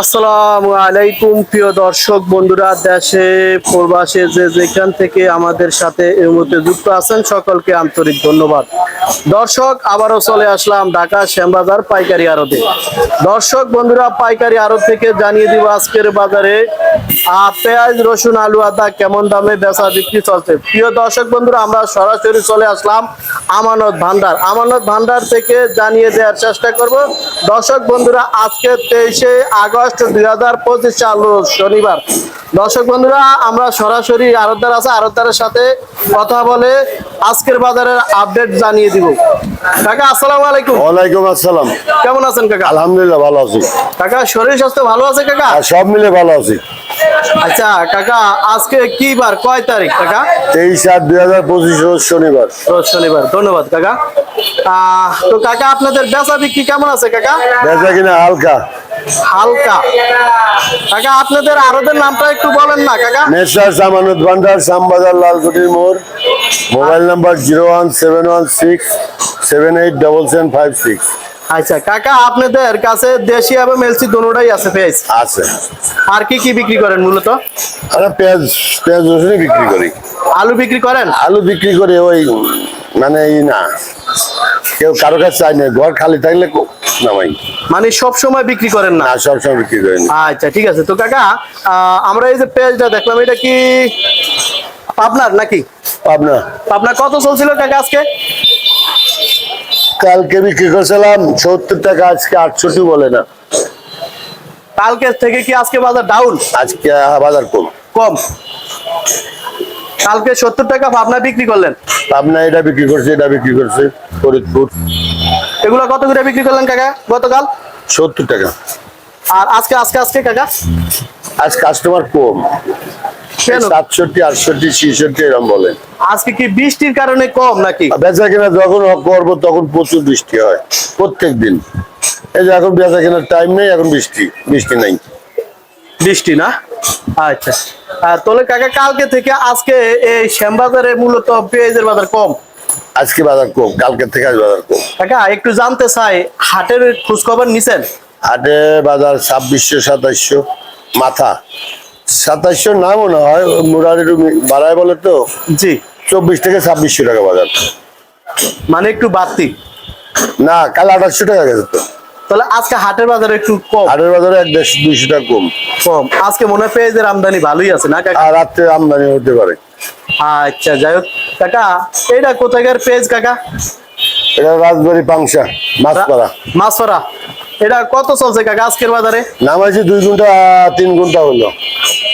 আসসালামু আলাইকুম, প্রিয় দর্শক, বন্ধুরা, দেশে, প্রবাসে যে যেখান থেকে আমাদের সাথে এই মুহূর্তে যুক্ত আছেন, সকলকে আন্তরিক ধন্যবাদ। দর্শক, আবারও চলে আসলাম ঢাকা শ্যামবাজার পাইকারি আড়তে। দর্শক, বন্ধুরা, পাইকারি আড়ত থেকে জানিয়ে দিব আজকের বাজারে পেঁয়াজ, রসুন, আলু, আদা কেমন দামে বেচা বিক্রি চলছে? প্রিয় দর্শক, বন্ধুরা, আমরা সরাসরি চলে আসলাম আমানত ভান্ডার। আমানত ভান্ডার থেকে জানিয়ে দেওয়ার চেষ্টা করব। দর্শক, বন্ধুরা, আজকে তেইশে আগস্ট দুই হাজার পঁচিশ, চালু শনিবার। দর্শক, বন্ধুরা, আমরা সরাসরি আরতদার আছে আরতদারের সাথে কথা বলে আজকের বাজারের আপডেট জানিয়ে দিব কাকা আসসালামু আলাইকুম। ওয়ালাইকুম আসসালাম। কেমন আছেন কাকা? আলহামদুলিল্লাহ ভালো আছি। কাকা শরীর স্বাস্থ্য ভালো আছে কাকা? সব মিলে ভালো আছি। আচ্ছা কাকা আজকে কি বার? কয় তারিখ কাকা? তেইশ আট দুই হাজার পঁচিশ রোজ শনিবার। রোজ শনিবার। ধন্যবাদ কাকা। তো কাকা আপনাদের বেচা বিক্রি কেমন আছে কাকা? বেচা কিনা হালকা। হালকা। কাকা আপনাদের আরদের নামটা একটু বলেন না কাকা। মেসার সামানত ভান্ডার শ্যামবাজার লালকুটির মোড়। Mobile number zero one seven one six seven eight double seven five six. আচ্ছা কাকা আপনাদের কাছে দেশি এবং এলসি দুটোটাই আছে পেঁয়াজ? আছে। আর কি কি বিক্রি করেন মূলত? আমরা পেঁয়াজ পেঁয়াজ রসুনই বিক্রি করি। আলু বিক্রি করেন? আলু বিক্রি করে ওই মানে এই না। কেউ কারও কাছে চাই না ঘর খালি থাকলে নামাই। মানে সব সময় বিক্রি করেন না? না সবসময় বিক্রি করেন আচ্ছা ঠিক আছে। তো কাকা আমরা এই যে পেঁয়াজটা দেখলাম এটা কি পাবনার নাকি? পাবনা। পাবনা কত চলছিল কাকা আজকে? কালকে বিক্রি করছিলাম সত্তর টাকা আজকে আটষট্টি বলে না। কালকে থেকে কি আজকে বাজার ডাউন আজকে বাজার কম। কম? কালকে সত্তর টাকা ভাবনা বিক্রি করলেন? ভাবনা এটা বিক্রি করছে এটা বিক্রি করছে ফরিদপুর। এগুলো কত করে বিক্রি করলেন কাকা গতকাল? সত্তর টাকা। আর আজকে আজকে আজকে কাকা? আজ কাস্টমার কম। সাতষট্টি আটষট্টি ছিষট্টি এরকম বলে। আজকে কি বৃষ্টির কারণে কম নাকি? বেচা কিনা যখন করব তখন প্রচুর বৃষ্টি হয় প্রত্যেক দিন এই যে এখন বেচা কেনার টাইম নেই এখন বৃষ্টি বৃষ্টি নাই। বৃষ্টি না? আচ্ছা। তাহলে কাকা কালকে থেকে আজকে এই শ্যামবাজারে মূলত পেঁয়াজের বাজার কম? আজকে বাজার কম কালকে থেকে আজ বাজার কম। কাকা একটু জানতে চাই হাটের খোঁজ খবর নিছেন? হাটে বাজার ছাব্বিশশো সাতাইশশো মাথা। সাতাইশশো না মনে হয় মুরারি বাড়ায় বলে তো। জি। চব্বিশ থেকে ছাব্বিশশো টাকা বাজার। মানে একটু বাড়তি? না কাল আঠাশশো টাকা গেছে তো। তাহলে আজকে হাটের বাজারে একটু কম। হাটের বাজারে এক দেড়শো দুইশো টাকা কম। কম। আজকে মনে হয় পেঁয়াজের আমদানি ভালোই আছে না কাকা? রাত্রে আমদানি হতে পারে। আচ্ছা যাই হোক। কাকা এটা কোথাকার পেঁয়াজ কাকা? এটা রাজবাড়ি পাংশা মাছপাড়া। মাছরা এটা কত চলছে কাকা আজকের বাজারে? নামাইছে দুই ঘণ্টা তিন ঘণ্টা হলো।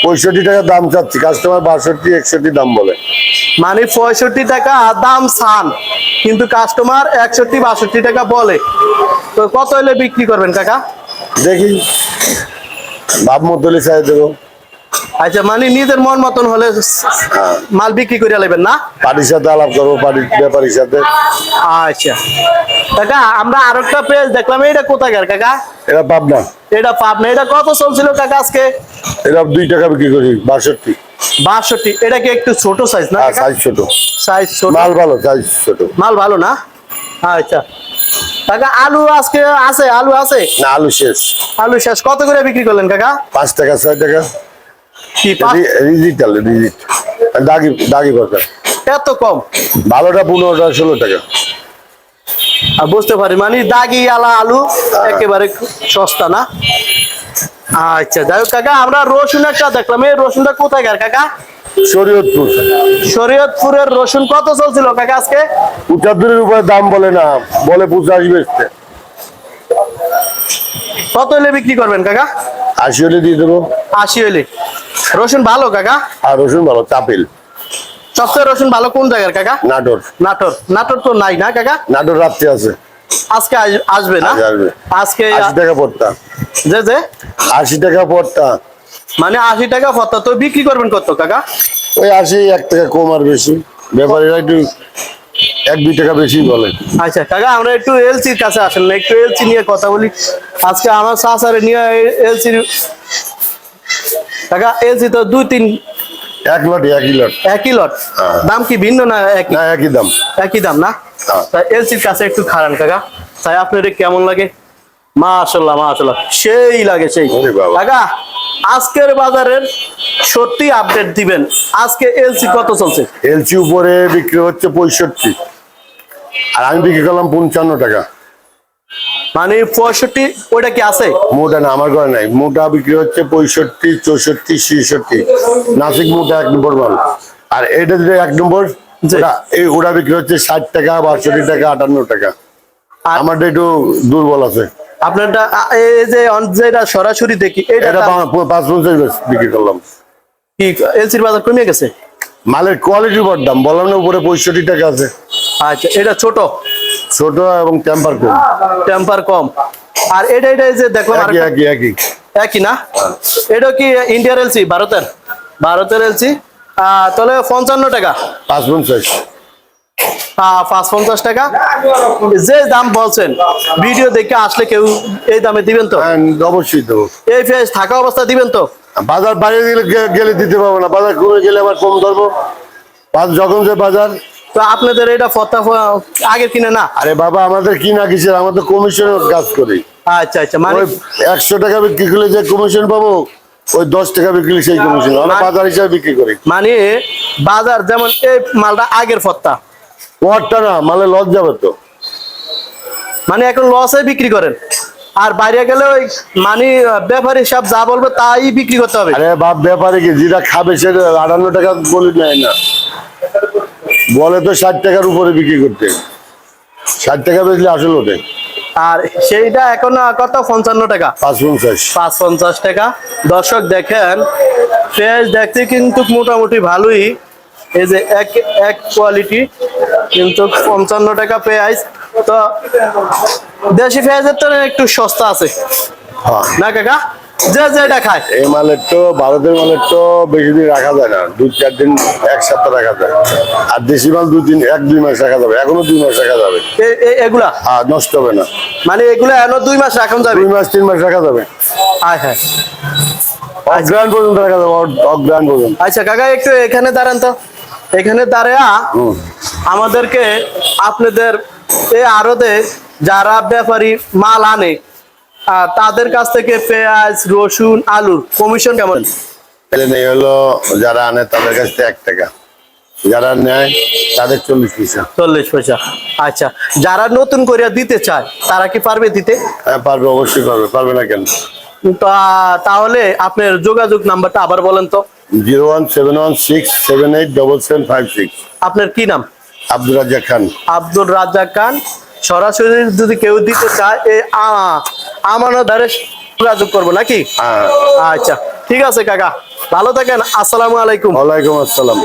পঁয়ষট্টি টাকা দাম চাচ্ছি। কাস্টমার বাষট্টি একষট্টি দাম বলে। মানে পঁয়ষট্টি টাকা দাম সান। কিন্তু কাস্টমার একষট্টি বাষট্টি টাকা বলে। তো কত হলে বিক্রি করবেন কাকা? দেখি। ভাব মতলি চাই দেবো। আচ্ছা মানে নিজের মন মতন হলে হ্যাঁ মাল বিক্রি করে নেবেন না? পার্টির সাথে আলাপ করব পার্টির ব্যাপারীর সাথে। আচ্ছা। কাকা আমরা আরেকটা পেজ দেখলাম এটা কোথাকার কাকা? এরা পাবনা। এটা পাবনা এটা কত চলছিল কাকা আজকে? এরা দুই টাকা বিক্রি করি বাষট্টি। বাষট্টি এটা কি একটু ছোট সাইজ না আর সাইজ ছোট। সাইজ ছোট। মাল ভালো সাইজ ছোট। মাল ভালো না? আচ্ছা। কাকা আলু আজকে আছে আলু আছে? না আলু শেষ। আলু শেষ। কত করে বিক্রি করলেন কাকা? পাঁচ টাকা ছয় টাকা। পাঁচ দাগি দাগি এত কম। ভালোটা পনেরোটা ষোলো টাকা। আর বুঝতে পারি মানে দাগি আলা আলু একেবারে সস্তা না? আচ্ছা যাই হোক কাকা আমরা রসুন একটা দেখলাম। এই রসুনটা কোথায় কাকা? শরীয়তপুর। শরীয়তপুরের রসুন কত চলছিল কাকা আজকে? পঁচাত্তরের উপরে দাম বলে না বলে পঁচাশ বেচতে কত হলে বিক্রি করবেন কাকা? আশি হলে দিয়ে দেবো। আশি হলে। রসুন ভালো কাকা? আর রসুন ভালো চাপিল। সবচেয়ে রসুন ভালো কোন জায়গার কাকা? নাটোর। নাটোর। নাটোর তো নাই না কাকা? নাটোর রাত্রে আছে। আজকে আসবে না? আসবে। আজকে আশি টাকা পড়তা। যে যে? আশি টাকা পড়তা। মানে আশি টাকা ফতা তো বিক্রি করবেন কত কাকা? ওই আশি এক টাকা কম আর বেশি। ব্যাপারীরা একটু এক দুই টাকা বেশি বলে। আচ্ছা কাকা আমরা একটু এলসির কাছে আসেন না একটু এলসি নিয়ে কথা বলি। আজকে আমার সাসারে নিয়ে এলসির কাকা এলসি তো দুই তিন এক লট একই লট। একই লট? হ্যাঁ। দাম কি ভিন্ন না একই? না একই দাম। একই দাম না? হ্যাঁ। এলসির কাছে একটু খারান কাকা। তাই আপনার কেমন লাগে? মাশাল্লাহ মাশাল্লাহ সেই লাগে সেই। কাকা আজকের বাজারের সত্যি আপডেট দিবেন। আজকে এলসি কত চলছে? এলসি উপরে বিক্রি হচ্ছে পঁয়ষট্টি। আর আমি বিক্রি করলাম পঞ্চান্ন টাকা। মানে পঁয়ষট্টি ওইটা কি আছে? মোটা না আমার ঘরে নাই। মোটা বিক্রি হচ্ছে পঁয়ষট্টি চৌষট্টি ছেষট্টি। নাসিক মোটা এক নম্বর মাল। আর এটা যেটা এক নম্বর। এই ওটা বিক্রি হচ্ছে ষাট টাকা বাষট্টি টাকা আটান্ন টাকা। আমারটা একটু দুর্বল আছে। আপনারটা এই যে যেটা সরাসরি দেখি এটা এটা পাঁচ পঞ্চাশ বিক্রি করলাম। কি এলসির বাজার কমে গেছে? মালের কোয়ালিটির উপর দাম বললাম না উপরে পঁয়ষট্টি টাকা আছে। আচ্ছা এটা ছোট? ছোট এবং টেম্পার কম। টেম্পার কম। আর এটা এটা যে দেখো একই একই একই। একই না? এটা কি ইন্ডিয়ার এলসি ভারতের? ভারতের এলসি তাহলে পঞ্চান্ন টাকা। পাঁচ পঞ্চাশ। আহ, পাঁচ পঞ্চাশ টাকা। যে দাম বলছেন ভিডিও দেখে আসলে কেউ এই দামে দিবেন তো? হ্যাঁ, অবশ্যই দেবো। এই ফেস থাকা অবস্থা দিবেন তো? বাজার বাইরে গেলে দিতে পারব না। বাজার কমে গেলে আবার কম ধরবো। যখন যে বাজার। তো আপনাদের এটা ফতা আগে কিনে না? আরে বাবা আমাদের কি না কিসের আমাদের কমিশনের কাজ করি। আচ্ছা আচ্ছা মানে একশো টাকা বিক্রি করলে যে কমিশন পাবো ওই দশ টাকা বিক্রি সেই কমিশন। আমরা মানে- বাজার হিসাবে বিক্রি করি। মানে বাজার যেমন এই মালটা আগের ফত্তা ওয়ারটা না মালে লস যাবে তো। মানে এখন লসে বিক্রি করেন। আর বাইরে গেলে ওই মানে ব্যাপারী সব যা বলবে তাই বিক্রি করতে হবে। আরে বাপ ব্যাপারে কি যেটা খাবে সেটা আটান্ন টাকা বলে নেয় না। বলে তো ষাট টাকার উপরে বিক্রি করতে। ষাট টাকা বেচলে আসল ওঠে আর সেইটা এখন কত? পঞ্চান্ন টাকা। পাঁচ পঞ্চাশ পাঁচ পঞ্চাশ টাকা। দর্শক দেখেন পেঁয়াজ দেখতে কিন্তু মোটামুটি ভালোই। এই যে এক এক কোয়ালিটি কিন্তু পঞ্চান্ন টাকা পেঁয়াজ তো দেশি পেঁয়াজের তো একটু সস্তা আছে। হ্যাঁ। না কাকা? যে যেটা খায়। এই মালের তো ভারতের মালের তো বেশি দিন রাখা যায় না। দু চার দিন এক সপ্তাহ রাখা যায়। আর দেশি মাল দুই দিন এক দুই মাস রাখা যাবে। এখনও দুই মাস রাখা যাবে। এগুলা? আর নষ্ট হবে না। মানে এগুলো এখনও দুই মাস রাখুন যাবে? দুই মাস তিন মাস রাখা যাবে। হ্যাঁ। অগ্রাণ পর্যন্ত রাখা যাবে অগ্রাণ পর্যন্ত। আচ্ছা কাকা একটু এখানে দাঁড়ান তো। এখানে দাঁড়া। আমাদেরকে আপনাদের এই আড়তে যারা ব্যাপারী মাল আনে তাদের কাছ থেকে পেঁয়াজ রসুন আলুর কমিশন কেমন? নেই হলো যারা আনে তাদের কাছ থেকে এক টাকা। যারা নেয় তাদের চল্লিশ পয়সা। চল্লিশ পয়সা। আচ্ছা যারা নতুন করে দিতে চায় তারা কি পারবে দিতে? হ্যাঁ পারবে অবশ্যই পারবে। পারবে না কেন? তা- তাহলে আপনার যোগাযোগ নাম্বারটা আবার বলেন তো। Zero one seven one six seven eight double seven five six. আপনার কি নাম? আব্দুল রাজ্জাক খান। আব্দুল রাজ্জাক খান সরাসরি যদি কেউ দিতে চায় আমানত ধারে যোগাযোগ করব নাকি? হ্যাঁ। আচ্ছা ঠিক আছে কাকা ভালো থাকেন আসসালামু আলাইকুম। ওয়ালাইকুম আসসালাম।